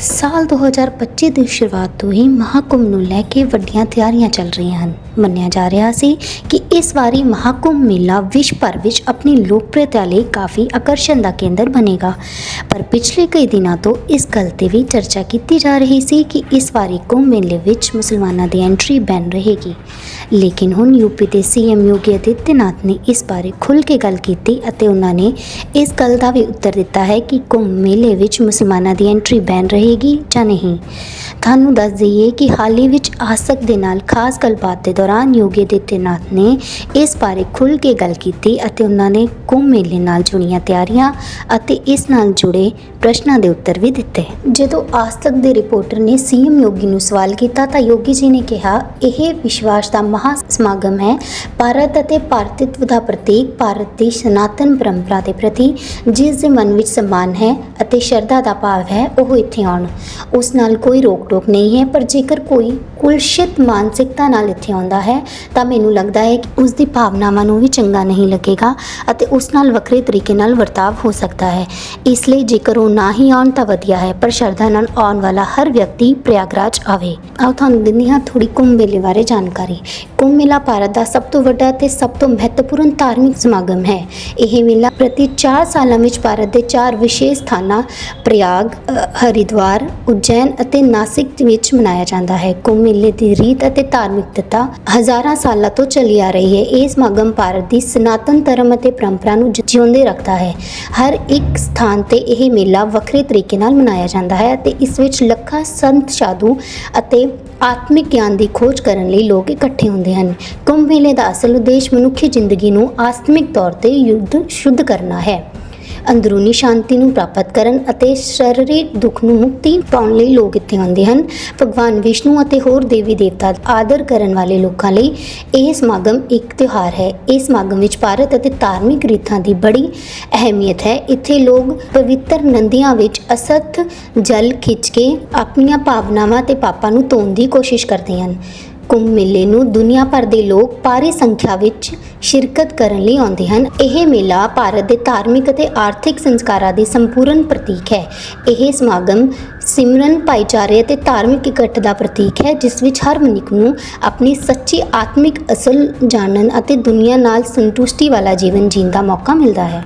ਸਾਲ 2025 ਦੀ ਸ਼ੁਰੂਆਤ ਤੋਂ ਹੀ ਮਹਾਕੁੰਭ ਨੂੰ ਲੈ ਕੇ ਵੱਡੀਆਂ ਤਿਆਰੀਆਂ ਚੱਲ ਰਹੀਆਂ ਹਨ। ਮੰਨਿਆ ਜਾ ਰਿਹਾ ਸੀ ਕਿ ਇਸ ਵਾਰੀ ਮਹਾਕੁੰਭ ਮੇਲਾ ਵਿਸ਼ਵ ਭਰ ਵਿੱਚ ਆਪਣੀ ਲੋਕਪ੍ਰਿਯਤਾ ਲਈ ਕਾਫੀ ਆਕਰਸ਼ਣ ਦਾ ਕੇਂਦਰ ਬਣੇਗਾ। ਪਰ ਪਿਛਲੇ ਕਈ ਦਿਨਾਂ ਤੋਂ ਇਸ ਗੱਲ ਤੇ ਵੀ ਚਰਚਾ ਕੀਤੀ ਜਾ ਰਹੀ ਸੀ ਕਿ ਇਸ ਵਾਰੀ ਕੁੰਭ ਮੇਲੇ ਵਿੱਚ ਮੁਸਲਮਾਨਾਂ ਦੀ ਐਂਟਰੀ ਬੈਨ ਰਹੇਗੀ। ਲੇਕਿਨ ਹੁਣ ਯੂਪੀ ਦੇ ਸੀਐਮ ਯੋਗੀ ਆਦਿੱਤਿਆਨਾਥ ਨੇ ਇਸ ਬਾਰੇ ਖੁੱਲ੍ਹ ਕੇ ਗੱਲ ਕੀਤੀ ਅਤੇ ਉਹਨਾਂ ਨੇ ਇਸ ਗੱਲ ਦਾ ਵੀ ਉੱਤਰ ਦਿੱਤਾ ਹੈ ਕਿ ਕੁੰਭ ਮੇਲੇ ਵਿੱਚ ਮੁਸਲਮਾਨਾਂ ਦੀ ਐਂਟਰੀ ਬੈਨ ਰਹੇਗੀ। ਜਾਂ ਨਹੀਂ। ਤੁਹਾਨੂੰ ਦੱਸ ਦਈਏ ਕਿ ਹਾਲ ਹੀ ਵਿੱਚ ਆਸਕ ਦੇ ਨਾਲ ਖਾਸ ਗੱਲਬਾਤ ਦੇ ਦੌਰਾਨ ਯੋਗੀ ਆਦਿੱਤਿਆਨਾਥ ਨੇ ਇਸ ਬਾਰੇ ਖੁੱਲ੍ਹ ਕੇ ਗੱਲ ਕੀਤੀ ਅਤੇ ਉਹਨਾਂ ਨੇ ਕੁੰਭ ਮੇਲੇ ਨਾਲ ਜੁੜੀਆਂ ਤਿਆਰੀਆਂ ਅਤੇ ਇਸ ਨਾਲ ਜੁੜੇ ਪ੍ਰਸ਼ਨਾਂ ਦੇ ਉੱਤਰ ਵੀ ਦਿੱਤੇ। ਜਦੋਂ ਆਸਤਕ ਦੇ ਰਿਪੋਰਟਰ ਨੇ ਸੀਐਮ ਯੋਗੀ ਨੂੰ ਸਵਾਲ ਕੀਤਾ ਤਾਂ ਯੋਗੀ ਜੀ ਨੇ ਕਿਹਾ, ਇਹ ਵਿਸ਼ਵਾਸ ਦਾ ਮਹਾ ਸਮਾਗਮ ਹੈ। ਭਾਰਤ ਅਤੇ ਭਾਰਤਿਤਵ ਦਾ ਪ੍ਰਤੀਕ ਭਾਰਤ ਦੀ ਸਨਾਤਨ ਪਰੰਪਰਾ ਦੇ ਪ੍ਰਤੀ ਜਿਸ ਦੇ ਮਨ ਵਿੱਚ ਸਨਮਾਨ ਹੈ ਅਤੇ ਸ਼ਰਧਾ ਦਾ ਭਾਵ ਹੈ, ਉਹ ਇੱਥੇ ਆਉਣ। ਉਸ ਨਾਲ ਕੋਈ ਰੋਕ ਟੋਕ ਨਹੀਂ ਹੈ ਪਰ ਜੇਕਰ ਕੋਈ ਕੁਲਸ਼ਿਤ ਮਾਨਸਿਕਤਾ ਨਾਲ ਇੱਥੇ ਆਉਂਦਾ ਹੈ ਤਾਂ ਮੈਨੂੰ ਲੱਗਦਾ ਹੈ ਕਿ ਉਸ ਦੀ ਭਾਵਨਾਵਾਂ ਨੂੰ ਵੀ ਚੰਗਾ ਨਹੀਂ ਲੱਗੇਗਾ ਅਤੇ ਉਸ ਨਾਲ ਵੱਖਰੇ ਤਰੀਕੇ ਨਾਲ ਵਰਤਾਵ ਹੋ ਸਕਦਾ ਹੈ। ਇਸ ਲਈ ਜੇਕਰ ਉਹ ਨਾ ਹੀ ਆਉਣ ਤਾਂ ਵਧੀਆ ਹੈ ਪਰ ਸ਼ਰਧਾ ਨਾਲ ਆਉਣ ਵਾਲਾ ਹਰ ਵਿਅਕਤੀ ਪ੍ਰਯਾਗਰਾਜ ਆਵੇ। ਆਓ ਤੁਹਾਨੂੰ ਦਿੰਦੀ ਹਾਂ ਥੋੜੀ ਕੁੰਭ ਮੇਲੇ ਬਾਰੇ ਜਾਣਕਾਰੀ। ਕੁੰਭ ਮੇਲਾ ਭਾਰਤ ਦਾ ਸਭ ਤੋਂ ਵੱਡਾ ਤੇ ਸਭ ਤੋਂ ਮਹੱਤਵਪੂਰਨ ਧਾਰਮਿਕ ਸਮਾਗਮ ਹੈ। ਇਹ ਮੇਲਾ ਪ੍ਰਤੀ 4 ਸਾਲਾਂ ਵਿੱਚ ਭਾਰਤ ਦੇ ਚਾਰ ਵਿਸ਼ੇਸ਼ ਸਥਾਨਾਂ ਪ੍ਰਯਾਗ ਅ, ਹਰਿਦੁਆਰ ਉਜੈਨ ਅਤੇ ਨਾਸਿਕ ਵਿੱਚ ਮਨਾਇਆ ਜਾਂਦਾ ਹੈ। ਕੁੰਭ ਮੇਲੇ ਦੀ ਰੀਤ ਅਤੇ ਧਾਰਮਿਕਤਾ ਹਜ਼ਾਰਾਂ ਸਾਲਾਂ ਤੋਂ ਚੱਲੀ ਆ ਰਹੀ ਹੈ। ਇਹ ਸਮਾਗਮ ਭਾਰਤ ਦੀ ਸਨਾਤਨ ਧਰਮ ਅਤੇ ਪਰੰਪਰਾ ਨੂੰ ਜ- ਜਿਉਂਦੇ ਰੱਖਦਾ ਹੈ। ਹਰ ਇੱਕ ਸਥਾਨ ਤੇ ਇਹ ਮੇਲਾ ਵੱਖਰੇ ਤਰੀਕੇ ਨਾਲ ਮਨਾਇਆ ਜਾਂਦਾ ਹੈ ਅਤੇ ਇਸ ਵਿੱਚ ਲੱਖਾਂ ਸੰਤ ਸਾਧੂ ਅਤੇ ਆਤਮਿਕ ਗਿਆਨ ਦੀ ਖੋਜ ਕਰਨ ਲਈ ਲੋਕ ਇਕੱਠੇ ਹੁੰਦੇ ਹਨ। ਕੁੰਭ ਮੇਲੇ ਦਾ ਅਸਲ ਉਦੇਸ਼ ਮਨੁੱਖੀ ਜ਼ਿੰਦਗੀ ਨੂੰ ਆਸਤਮਿਕ ਤੌਰ ਤੇ ਯੁੱਧ, ਸ਼ੁੱਧ ਕਰਨਾ ਹੈ। ਅੰਦਰੂਨੀ ਸ਼ਾਂਤੀ ਨੂੰ ਪ੍ਰਾਪਤ ਕਰਨ ਅਤੇ ਸਰੀਰਕ ਦੁੱਖ ਨੂੰ ਮੁਕਤੀ ਪਾਉਣ ਲਈ ਲੋਕ ਇੱਥੇ ਆਉਂਦੇ ਹਨ। ਭਗਵਾਨ ਵਿਸ਼ਨੂੰ ਅਤੇ ਹੋਰ ਦੇਵੀ ਦੇਵਤਾ ਆਦਰ ਕਰਨ ਵਾਲੇ ਲੋਕਾਂ ਲਈ ਇਹ ਸਮਾਗਮ ਇੱਕ ਤਿਉਹਾਰ ਹੈ। ਇਸ ਸਮਾਗਮ ਵਿੱਚ ਭਾਰਤ ਅਤੇ ਧਾਰਮਿਕ ਰੀਤਾਂ ਦੀ ਬੜੀ ਅਹਿਮੀਅਤ ਹੈ। ਇੱਥੇ ਲੋਕ ਪਵਿੱਤਰ ਨਦੀਆਂ ਵਿੱਚ ਅਸਥ ਜਲ ਖਿੱਚ ਕੇ ਆਪਣੀਆਂ ਭਾਵਨਾਵਾਂ ਤੇ ਪਾਪਾਂ ਨੂੰ ਧੋਣ ਦੀ ਕੋਸ਼ਿਸ਼ ਕਰਦੇ ਹਨ। ਕੁੰਭ ਮੇਲੇ ਨੂੰ ਦੁਨੀਆ ਭਰ ਦੇ ਲੋਕ ਭਾਰੀ ਸੰਖਿਆ ਵਿੱਚ ਸ਼ਿਰਕਤ ਕਰਨ ਲਈ ਆਉਂਦੇ ਹਨ। ਇਹ ਮੇਲਾ ਭਾਰਤ ਦੇ ਧਾਰਮਿਕ ਅਤੇ ਆਰਥਿਕ ਸੰਸਕਾਰਾਂ ਦੀ ਸੰਪੂਰਨ ਪ੍ਰਤੀਕ ਹੈ। ਇਹ ਸਮਾਗਮ ਸਿਮਰਨ, ਭਾਈਚਾਰੇ ਅਤੇ ਧਾਰਮਿਕ ਇਕੱਠ ਦਾ ਪ੍ਰਤੀਕ ਹੈ, ਜਿਸ ਵਿੱਚ ਹਰ ਮਨੁੱਖ ਨੂੰ ਆਪਣੀ ਸੱਚੀ ਆਤਮਿਕ ਅਸਲ ਜਾਣਨ ਅਤੇ ਦੁਨੀਆ ਨਾਲ ਸੰਤੁਸ਼ਟੀ ਵਾਲਾ ਜੀਵਨ ਜੀਣ ਦਾ ਮੌਕਾ ਮਿਲਦਾ ਹੈ।